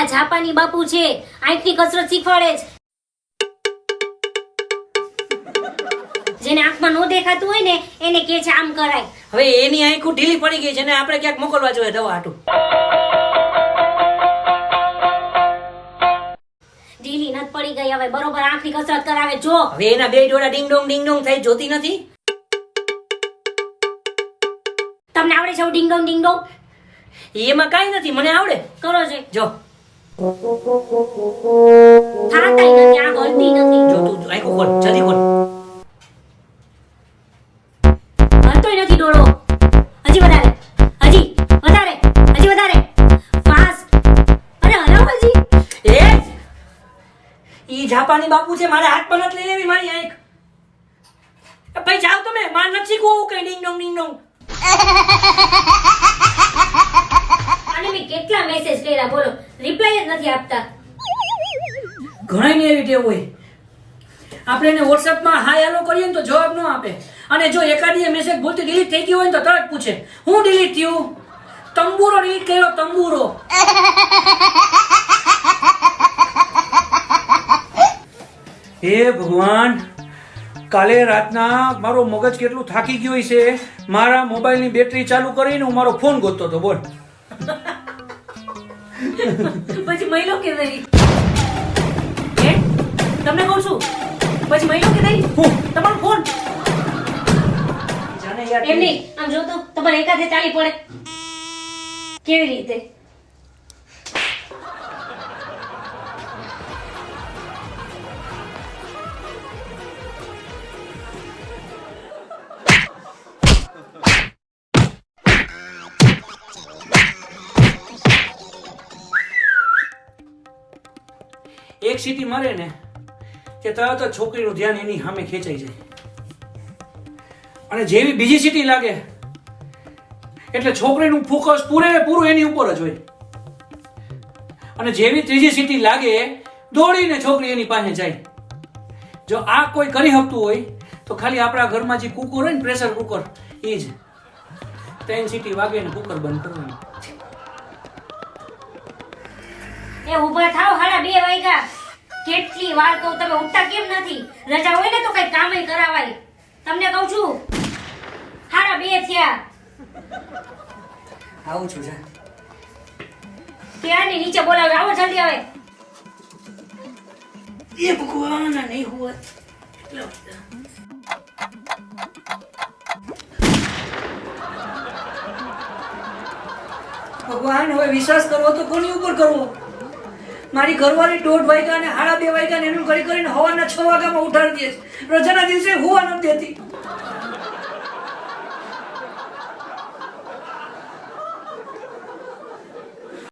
આ જાપાની બાપુ છે. આંખની કસરત શીખવાડે છે. જેને આંખમાં નો દેખાતું હોય ને એને કે છે આમ કરાય. હવે એની આંખું ઢીલી પડી ગઈ છે ને આપણે ક્યાંક મોકલવા જોઈએ દવા આટું ઢીલી નથ પડી ગઈ હવે બરોબર આંખની કસરત કરાવે જો. હવે એના બે ડોળા ડિંગ ડોંગ ડિંગ ડોંગ થઈ જોતી નથી. તમને આવડે છે ડિંગ ડોંગ ડિંગ ડોંગ એમાં કઈ નથી મને આવડે. કરો છે જો. થાતાય નથી આંખ હલતી નથી જો તું આંખો ખોલ જલ્દી ખોલ હલતોય નથી ડોળો હજી વધારે હજી વધારે હજી વધારે ફાસ્ટ અરે હલાવો હજી એ ઈ જાપાની બાપુ છે મારે હાથ પર લઈ લેવી મારી આંખ ભાઈ જાવ તમે માર નથી શીખવું કઈ ડિંગ ડોંગ ડિંગ ડોંગ અને મેં કેટલા મેસેજ કર્યા બોલો. રિપ્લાય જ નથી આપતા. ઘણા ની એવી ટેવ હોય. આપણે એને વોટ્સએપમાં હાય હેલો કરીએ ને તો જવાબ ન આપે. અને જો એકાદી મેસેજ ભૂલથી ડિલીટ થઈ ગયો હોય ને તો તરત પૂછે હું ડિલીટ થયું? તંબુરો ડિલીટ કર્યો તંબુરો. હે ભગવાન કાલે રાતના મારો મગજ કેટલું થાકી ગયું છે મારા મોબાઈલની બેટરી ચાલુ કરીને હું મારો ફોન ગોતતો હતો બોલ. પછી મહિલો કે નહીં? હે? તમને કહું છું. પછી મહિલો કે નહીં? હું? તમારો ફોન જાને યાર એમ નહીં. આમ જો તો તમારે એકાદે ચાલી પડે. કેવી રીતે? એક સીટી મારે ને કે તરત છોકરીનું ધ્યાન એની સામે ખેંચાઈ જાય. અને જેવી બીજી સીટી લાગે, એટલે છોકરીનું ફોકસ પૂરેપૂરું એની ઉપર જ હોય. અને જેવી ત્રીજી સીટી લાગે, દોડીને છોકરી એની પાસે જાય. જો આ કોઈ કરી શકતું હોય, તો ખાલી આપણા ઘરમાં જે કુકર હોય ને પ્રેશર કુકર એ જ. ત્રણ સીટી વાગે ને કુકર બંધ કરવાનું. એ ઊભા થાવ, હાડા બે વાગ્યા કેટલી વાર કહું તમે ઉઠતા કેમ નથી? રજા હોય ને તો કઈ કામય કરાવાય. તમને કહું છું હારા બે થયા. આવું છું જા. ક્યાંની નીચે બોલાવે આવો જલ્દી આવે એ ભગવાન નહીં હોત ભગવાન હવે વિશ્વાસ કરવો તો કોની ઉપર કરવો? મારી ઘરવાળી દોઢ વાગ્યા અને સાડા બે વાગ્યા એનું કરી કરીને હવાના છ વાગ્યામાં ઉઠાડી દે છે. રજાના દિવસે હોવા નથી દેતી